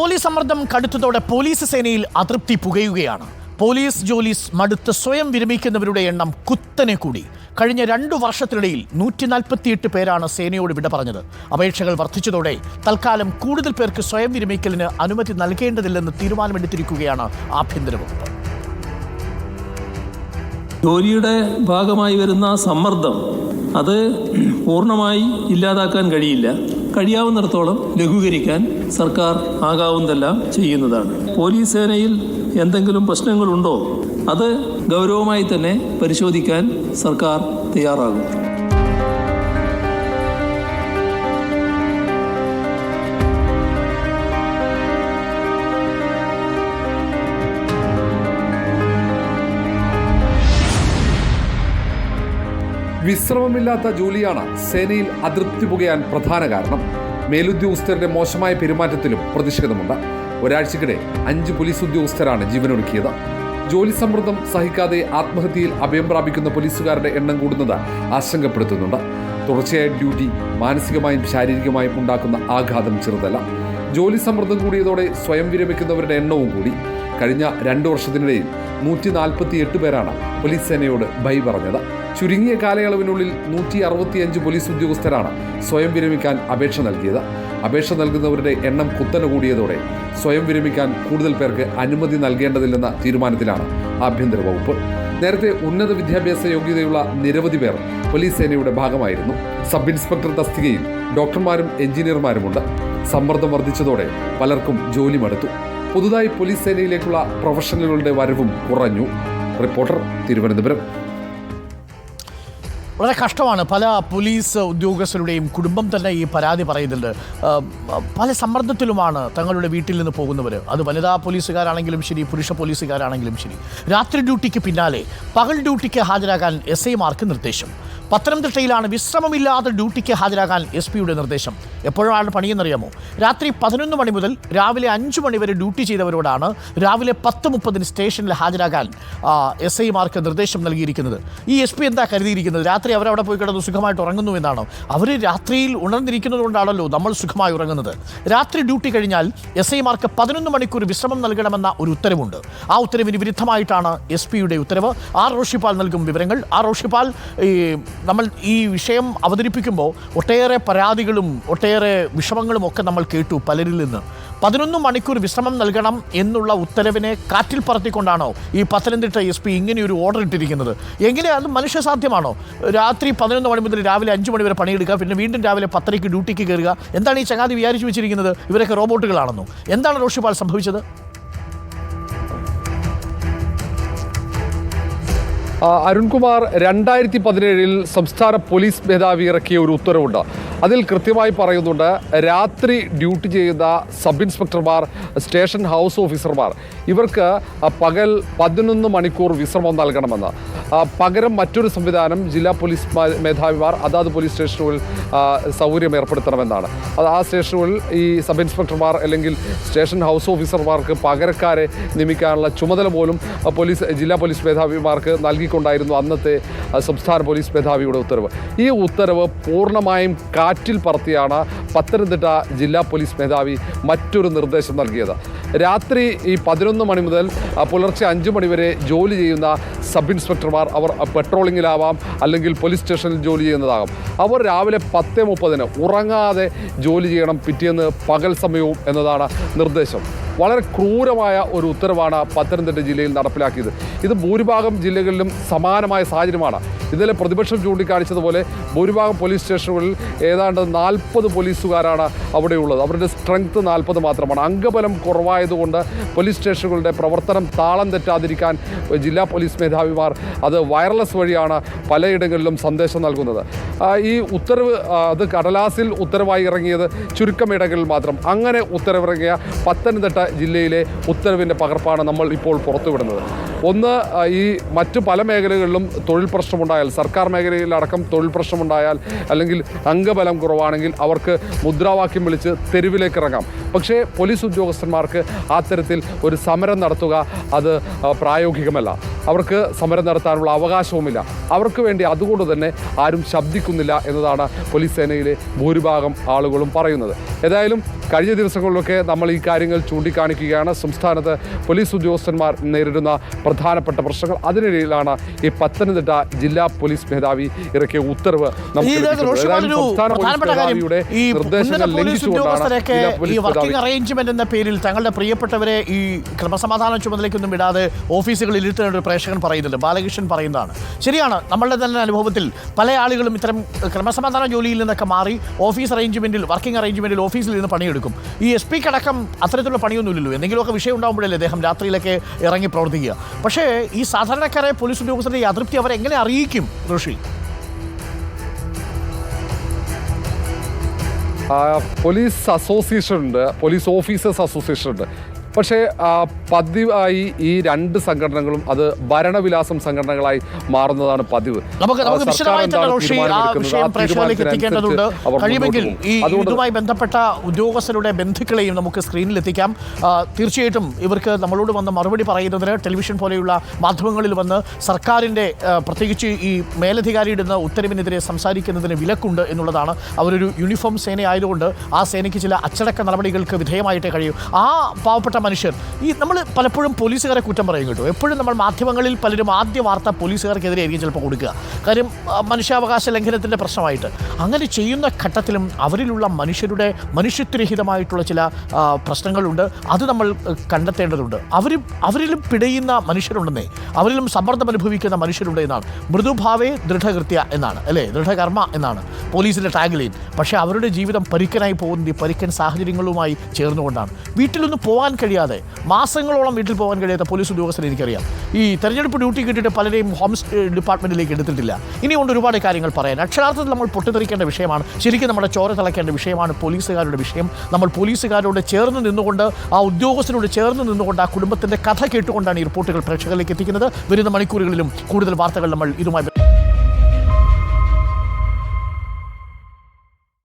ജോലി സമ്മർദ്ദം കടുത്തതോടെ പോലീസ് സേനയിൽ അതൃപ്തി പുകയുകയാണ്. പോലീസ് ജോലി മടുത്ത് സ്വയം വിരമിക്കുന്നവരുടെ എണ്ണം കുത്തനെ കൂടി. കഴിഞ്ഞ രണ്ടു വർഷത്തിനിടയിൽ നൂറ്റി നാൽപ്പത്തിയെട്ട് പേരാണ് സേനയോട് വിട പറഞ്ഞത്. അപേക്ഷകൾ വർദ്ധിച്ചതോടെ തൽക്കാലം കൂടുതൽ പേർക്ക് സ്വയം വിരമിക്കലിന് അനുമതി നൽകേണ്ടതില്ലെന്ന് തീരുമാനമെടുത്തിരിക്കുകയാണ് ആഭ്യന്തര വകുപ്പ്. ജോലിയുടെ ഭാഗമായി വരുന്ന സമ്മർദ്ദം അത് പൂർണമായി ഇല്ലാതാക്കാൻ കഴിയില്ല. കഴിയാവുന്നിടത്തോളം ലഘൂകരിക്കാൻ സർക്കാർ ആകാവുന്നതെല്ലാം ചെയ്യുന്നതാണ്. പോലീസ് സേനയിൽ എന്തെങ്കിലും പ്രശ്നങ്ങളുണ്ടോ? അത് ഗൗരവമായി തന്നെ പരിശോധിക്കാൻ സർക്കാർ തയ്യാറാകും. വിശ്രമമില്ലാത്ത ജോലിയാണ് സേനയിൽ അതൃപ്തി പുകയാൻ പ്രധാന കാരണം. മേലുദ്യോഗസ്ഥരുടെ മോശമായ പെരുമാറ്റത്തിലും പ്രതിഷേധമുണ്ട്. ഒരാഴ്ചക്കിടെ അഞ്ച് പോലീസ് ഉദ്യോഗസ്ഥരാണ് ജീവനൊടുക്കിയത്. ജോലി സമ്മർദ്ദം സഹിക്കാതെ ആത്മഹത്യയിൽ അഭയം പ്രാപിക്കുന്ന പോലീസുകാരുടെ എണ്ണം കൂടുന്നത് ആശങ്കപ്പെടുത്തുന്നുണ്ട്. തുടർച്ചയായ ഡ്യൂട്ടി മാനസികമായും ശാരീരികമായും ഉണ്ടാക്കുന്ന ആഘാതം ചെറുതല്ല. ജോലി സമ്മർദ്ദം കൂടിയതോടെ സ്വയം വിരമിക്കുന്നവരുടെ എണ്ണവും കൂടി. കഴിഞ്ഞ രണ്ടു വർഷത്തിനിടയിൽ നൂറ്റി നാൽപ്പത്തി എട്ട് പേരാണ് പോലീസ് സേനയോട് ബൈ പറഞ്ഞത്. ചുരുങ്ങിയ കാലയളവിനുള്ളിൽ നൂറ്റി അറുപത്തിയഞ്ച് പോലീസ് ഉദ്യോഗസ്ഥരാണ് സ്വയം വിരമിക്കാൻ അപേക്ഷ നൽകിയത്. അപേക്ഷ നൽകുന്നവരുടെ എണ്ണം കുത്തനെ കൂടിയതോടെ സ്വയം വിരമിക്കാൻ കൂടുതൽ പേർക്ക് അനുമതി നൽകേണ്ടതില്ലെന്ന തീരുമാനത്തിലാണ് ആഭ്യന്തര വകുപ്പ്. നേരത്തെ ഉന്നത വിദ്യാഭ്യാസ യോഗ്യതയുള്ള നിരവധി പേർ പോലീസ് സേനയുടെ ഭാഗമായിരുന്നു. സബ് ഇൻസ്പെക്ടർ തസ്തികയിൽ ഡോക്ടർമാരും എഞ്ചിനീയർമാരുമുണ്ട്. സമ്മർദ്ദം വർദ്ധിച്ചതോടെ പലർക്കും ജോലി മടുത്തു പുതുതായി പോലീസ് സേനയിലേക്കുള്ള പ്രൊഫഷണലുകളുടെ വരവും കുറഞ്ഞു. റിപ്പോർട്ടർ തിരുവനന്തപുരം. വളരെ കഷ്ടമാണ് പല പോലീസ് ഉദ്യോഗസ്ഥരുടെയും കുടുംബം തന്നെ ഈ പരാതി പറയുന്നുണ്ട്. പല സമ്മർദ്ദത്തിലുമാണ് തങ്ങളുടെ വീട്ടിൽ നിന്ന് പോകുന്നവർ അത് വനിതാ പോലീസുകാരാണെങ്കിലും ശരി പുരുഷ പോലീസുകാരാണെങ്കിലും ശരി. രാത്രി ഡ്യൂട്ടിക്ക് പിന്നാലെ പകൽ ഡ്യൂട്ടിക്ക് ഹാജരാകാൻ എസ് ഐമാർക്ക് നിർദ്ദേശം. പത്തനംതിട്ടയിലാണ് വിശ്രമമില്ലാതെ ഡ്യൂട്ടിക്ക് ഹാജരാകാൻ എസ് പിയുടെ നിർദ്ദേശം. എപ്പോഴാണ് പണിയെന്നറിയാമോ? രാത്രി പതിനൊന്ന് മണി മുതൽ രാവിലെ അഞ്ച് മണി വരെ ഡ്യൂട്ടി ചെയ്തവരോടാണ് രാവിലെ പത്ത് മുപ്പതിന് സ്റ്റേഷനിൽ ഹാജരാകാൻ എസ് ഐമാർക്ക് നിർദ്ദേശം നൽകിയിരിക്കുന്നത്. ഈ എസ് പി എന്താ കരുതിയിരിക്കുന്നത്? രാത്രി അവരവിടെ പോയി കിടന്ന് സുഖമായിട്ട് ഉറങ്ങുന്നു എന്നാണോ? അവർ രാത്രിയിൽ ഉണർന്നിരിക്കുന്നത് കൊണ്ടാണല്ലോ നമ്മൾ സുഖമായി ഉറങ്ങുന്നത്. രാത്രി ഡ്യൂട്ടി കഴിഞ്ഞാൽ എസ് ഐമാർക്ക് പതിനൊന്ന് മണിക്കൂർ വിശ്രമം നൽകണമെന്ന ഒരു ഉത്തരവുണ്ട്. ആ ഉത്തരവിന് വിരുദ്ധമായിട്ടാണ് എസ് പിയുടെ ഉത്തരവ്. ആർ റോഷിപ്പാൽ നൽകും വിവരങ്ങൾ. ആർ റോഷിപ്പാൽ ഈ നമ്മൾ ഈ വിഷയം അവതരിപ്പിക്കുമ്പോൾ ഒട്ടേറെ പരാതികളും ഒട്ടേറെ വിഷമങ്ങളും ഒക്കെ നമ്മൾ കേട്ടു പലരിൽ നിന്ന്. പതിനൊന്ന് മണിക്കൂർ വിശ്രമം നൽകണം എന്നുള്ള ഉത്തരവിനെ കാറ്റിൽ പറത്തിക്കൊണ്ടാണോ ഈ പത്തനംതിട്ട എസ് പി ഇങ്ങനെയൊരു ഓർഡർ ഇട്ടിരിക്കുന്നത്? എങ്ങനെ അത് മനുഷ്യസാധ്യമാണോ? രാത്രി പതിനൊന്ന് മണി മുതൽ രാവിലെ അഞ്ച് മണി വരെ പണിയെടുക്കുക പിന്നെ വീണ്ടും രാവിലെ പത്തരയ്ക്ക് ഡ്യൂട്ടിക്ക് കയറുക. എന്താണ് ഈ ചങ്ങാതി വിചാരിച്ചു വെച്ചിരിക്കുന്നത്? ഇവരൊക്കെ റോബോട്ടുകളാണെന്നോ? എന്താണ് റോഷിപാൽ സംഭവിച്ചത്? അരുൺകുമാർ രണ്ടായിരത്തി പതിനേഴിൽ സംസ്ഥാന പോലീസ് മേധാവി ഇറക്കിയ ഒരു ഉത്തരവുണ്ട്. അതിൽ കൃത്യമായി പറയുന്നുണ്ട് രാത്രി ഡ്യൂട്ടി ചെയ്യുന്ന സബ് ഇൻസ്പെക്ടർമാർ സ്റ്റേഷൻ ഹൗസ് ഓഫീസർമാർ ഇവർക്ക് പകൽ പതിനൊന്ന് മണിക്കൂർ വിശ്രമം നൽകണമെന്ന്. പകരം മറ്റൊരു സംവിധാനം ജില്ലാ പോലീസ് മേധാവിമാർ അതാത് പോലീസ് സ്റ്റേഷനുകളിൽ സൗകര്യം ഏർപ്പെടുത്തണമെന്നാണ്. അത് ആ സ്റ്റേഷനുകളിൽ ഈ സബ് ഇൻസ്പെക്ടർമാർ അല്ലെങ്കിൽ സ്റ്റേഷൻ ഹൗസ് ഓഫീസർമാർക്ക് പകരക്കാരെ നിയമിക്കാനുള്ള ചുമതല പോലും പോലീസ് ജില്ലാ പോലീസ് മേധാവിമാർക്ക് നൽകിക്കൊണ്ടായിരുന്നു അന്നത്തെ സംസ്ഥാന പോലീസ് മേധാവിയുടെ ഉത്തരവ്. ഈ ഉത്തരവ് പൂർണമായും കാറ്റിൽ പറത്തിയാണ് പത്തനംതിട്ട ജില്ലാ പോലീസ് മേധാവി മറ്റൊരു നിർദ്ദേശം നൽകിയത്. രാത്രി ഈ പതിനൊന്ന് മണി മുതൽ പുലർച്ചെ അഞ്ച് മണി വരെ ജോലി ചെയ്യുന്ന സബ് ഇൻസ്പെക്ടർമാർ അവർ പെട്രോളിങ്ങിലാവാം അല്ലെങ്കിൽ പോലീസ് സ്റ്റേഷനിൽ ജോലി ചെയ്യുന്നതാകാം. അവർ രാവിലെ പത്ത് മുപ്പതിന് ഉറങ്ങാതെ ജോലി ചെയ്യണം പിറ്റേന്ന് പകൽ സമയവും എന്നതാണ് നിർദ്ദേശം. വളരെ ക്രൂരമായ ഒരു ഉത്തരവാണ് പത്തനംതിട്ട ജില്ലയിൽ നടപ്പിലാക്കിയത്. ഇത് ഭൂരിഭാഗം ജില്ലകളിലും സമാനമായ സാഹചര്യമാണ്. ഇന്നലെ പ്രതിപക്ഷം ചൂണ്ടിക്കാണിച്ചതുപോലെ ഭൂരിഭാഗം പോലീസ് സ്റ്റേഷനുകളിൽ ഏതാണ്ട് നാൽപ്പത് പോലീസുകാരാണ് അവിടെയുള്ളത്. അവരുടെ സ്ട്രെങ്ത് നാൽപ്പത് മാത്രമാണ്. അംഗബലം കുറവായതുകൊണ്ട് പോലീസ് സ്റ്റേഷനുകളുടെ പ്രവർത്തനം താളം തെറ്റാതിരിക്കാൻ ജില്ലാ പോലീസ് മേധാവിമാർ അത് വയർലെസ് വഴിയാണ് പലയിടങ്ങളിലും സന്ദേശം നൽകുന്നത്. ഈ ഉത്തരവ് അത് കടലാസിൽ ഉത്തരവായി ഇറങ്ങിയത് ചുരുക്കം ഇടങ്ങളിൽ മാത്രം. അങ്ങനെ ഉത്തരവിറങ്ങിയ പത്തനംതിട്ട ജില്ലയിലെ ഉത്തരവിന്റെ പകർപ്പാണ് നമ്മൾ ഇപ്പോൾ പുറത്തുവിടുന്നത്. ഒന്ന് ഈ മറ്റു പല മേഖലകളിലും തൊഴിൽ പ്രശ്നമുണ്ടായാൽ സർക്കാർ മേഖലയിലടക്കം തൊഴിൽ പ്രശ്നമുണ്ടായാൽ അല്ലെങ്കിൽ അംഗബലം കുറവാണെങ്കിൽ അവർക്ക് മുദ്രാവാക്യം വിളിച്ച് തെരുവിലേക്ക് ഇറങ്ങാം. പക്ഷേ പോലീസ് ഉദ്യോഗസ്ഥന്മാർക്ക് അത്തരത്തിൽ ഒരു സമരം നടത്തുക അത് പ്രായോഗികമല്ല. അവർക്ക് സമരം നടത്താനുള്ള അവകാശവുമില്ല. അവർക്ക് വേണ്ടി അതുകൊണ്ട് തന്നെ ആരും ശബ്ദിക്കുന്നില്ല എന്നതാണ് പോലീസ് സേനയിലെ ഭൂരിഭാഗം ആളുകളും പറയുന്നത്. ഏതായാലും കഴിഞ്ഞ ദിവസങ്ങളിലൊക്കെ നമ്മൾ ഈ കാര്യങ്ങൾ ചൂണ്ടിക്കാണിക്കുകയാണ്. സംസ്ഥാനത്ത് പോലീസ് ഉദ്യോഗസ്ഥന്മാർ നേരിടുന്ന പ്രധാനപ്പെട്ട പ്രശ്നങ്ങൾ. അതിനിടയിലാണ് ഈ പത്തനംതിട്ട ജില്ലാ പോലീസ് മേധാവി ഇറക്കിയ ഉത്തരവ് നിർദ്ദേശങ്ങൾ അറേഞ്ച്മെന്റ് എന്ന പേരിൽ തങ്ങളുടെ പ്രിയപ്പെട്ടവരെ ഈ ക്രമസമാധാന ചുമതലയ്ക്കൊന്നും വിടാതെ ഓഫീസുകളിൽ ഇരുത്തേണ്ട ഒരു പ്രേക്ഷകൻ പറയുന്നുണ്ട് ബാലകൃഷ്ണൻ പറയുന്നതാണ്. ശരിയാണ് നമ്മളുടെ തന്നെ അനുഭവത്തിൽ പല ആളുകളും ഇത്തരം ക്രമസമാധാന ജോലിയിൽ നിന്നൊക്കെ മാറി ഓഫീസ് അറേഞ്ച്മെന്റിൽ വർക്കിംഗ് അറേഞ്ച്മെന്റിൽ ഓഫീസിൽ നിന്ന് പണിയെടുക്കും. ഈ എസ് പിക്ക് അടക്കം അത്തരത്തിലുള്ള പണിയൊന്നുമില്ലല്ലോ എന്തെങ്കിലുമൊക്കെ വിഷയം ഉണ്ടാകുമ്പോഴല്ലേ അദ്ദേഹം രാത്രിയിലൊക്കെ ഇറങ്ങി പ്രവർത്തിക്കുക. പക്ഷേ ഈ സാധാരണക്കാരെ പോലീസ് ഉദ്യോഗസ്ഥരുടെ ഈ അതൃപ്തി അവരെ എങ്ങനെ അറിയിക്കും ഋഷി? പോലീസ് അസോസിയേഷൻ ഉണ്ട് പോലീസ് ഓഫീസേഴ്സ് അസോസിയേഷൻ ഉണ്ട് പക്ഷേ പതിവായി ഈ രണ്ട് സംഘടനകളും അത് ഭരണവിലാസം സംഘടനകളായി മാറുന്നതാണ് പതിവ്. നമുക്ക് എത്തിക്കേണ്ടതുണ്ട്. കഴിയുമെങ്കിൽ ഈ ഇതുമായി ബന്ധപ്പെട്ട ഉദ്യോഗസ്ഥരുടെ ബന്ധുക്കളെയും നമുക്ക് സ്ക്രീനിൽ എത്തിക്കാം. തീർച്ചയായിട്ടും ഇവർക്ക് നമ്മളോട് വന്ന മറുപടി പറയുന്നതിന് ടെലിവിഷൻ പോലെയുള്ള മാധ്യമങ്ങളിൽ വന്ന് സർക്കാരിന്റെ പ്രത്യേകിച്ച് ഈ മേലധികാരിയിടുന്ന ഉത്തരവിനെതിരെ സംസാരിക്കുന്നതിന് വിലക്കുണ്ട് എന്നുള്ളതാണ്. അവരൊരു യൂണിഫോം സേന ആയതുകൊണ്ട് ആ സേനയ്ക്ക് ചില അച്ചടക്ക നടപടികൾക്ക് വിധേയമായിട്ടേ കഴിയൂ. ആ പാവപ്പെട്ട മനുഷ്യർ. ഈ നമ്മൾ പലപ്പോഴും പോലീസുകാരെ കുറ്റം പറയും കേട്ടോ. എപ്പോഴും നമ്മൾ മാധ്യമങ്ങളിൽ പലരും ആദ്യ വാർത്ത പോലീസുകാർക്കെതിരെ ആയിരിക്കും ചിലപ്പോൾ കൊടുക്കുക. കാര്യം മനുഷ്യാവകാശ ലംഘനത്തിന്റെ പ്രശ്നമായിട്ട്. അങ്ങനെ ചെയ്യുന്ന ഘട്ടത്തിലും അവരിലുള്ള മനുഷ്യരുടെ മനുഷ്യത്വരഹിതമായിട്ടുള്ള ചില പ്രശ്നങ്ങളുണ്ട്. അത് നമ്മൾ കണ്ടെത്തേണ്ടതുണ്ട്. അവർ അവരിലും പിടയുന്ന മനുഷ്യരുണ്ടെന്നേ. അവരിലും സമ്മർദ്ദം അനുഭവിക്കുന്ന മനുഷ്യരുണ്ട് എന്നാണ്. മൃദുഭാവേ ദൃഢകൃത്യ എന്നാണ്. അല്ലേ? ദൃഢകർമ്മ എന്നാണ്. പോലീസിന്റെ ടാഗ് ലൈൻ. പക്ഷേ അവരുടെ ജീവിതം പരിക്കനായി പോകുന്നത് പരിക്കൻ സാഹചര്യങ്ങളുമായി ചേർന്നുകൊണ്ടാണ്. വീട്ടിലൊന്നും പോകാൻ കഴിയാതെ മാസങ്ങളോളം വീട്ടിൽ പോകാൻ കഴിയാത്ത പോലീസ് ഉദ്യോഗസ്ഥരെ എനിക്കറിയാം. ഈ തെരഞ്ഞെടുപ്പ് ഡ്യൂട്ടി കിട്ടിയിട്ട് പലരെയും ഹോം ഡിപ്പാർട്ട്മെന്റിലേക്ക് എടുത്തിട്ടില്ല. ഇനിയുണ്ട് ഒരുപാട് കാര്യങ്ങൾ പറയാൻ. അക്ഷരാർത്ഥത്തിൽ നമ്മൾ പൊട്ടിത്തെറിക്കേണ്ട വിഷയമാണ്. ശരിക്കും നമ്മുടെ ചോര തിളക്കേണ്ട വിഷയമാണ് പോലീസുകാരുടെ വിഷയം. നമ്മൾ പോലീസുകാരോട് ചേർന്ന് നിന്നുകൊണ്ട് ആ ഉദ്യോഗസ്ഥരോട് ചേർന്ന് നിന്നുകൊണ്ട് ആ കുടുംബത്തിന്റെ കഥ കേട്ടുകൊണ്ടാണ് ഈ റിപ്പോർട്ടുകൾ പ്രേക്ഷകരിലേക്ക് എത്തിക്കുന്നത്. വരുന്ന മണിക്കൂറുകളിലും കൂടുതൽ വാർത്തകൾ നമ്മൾ ഇതുമായി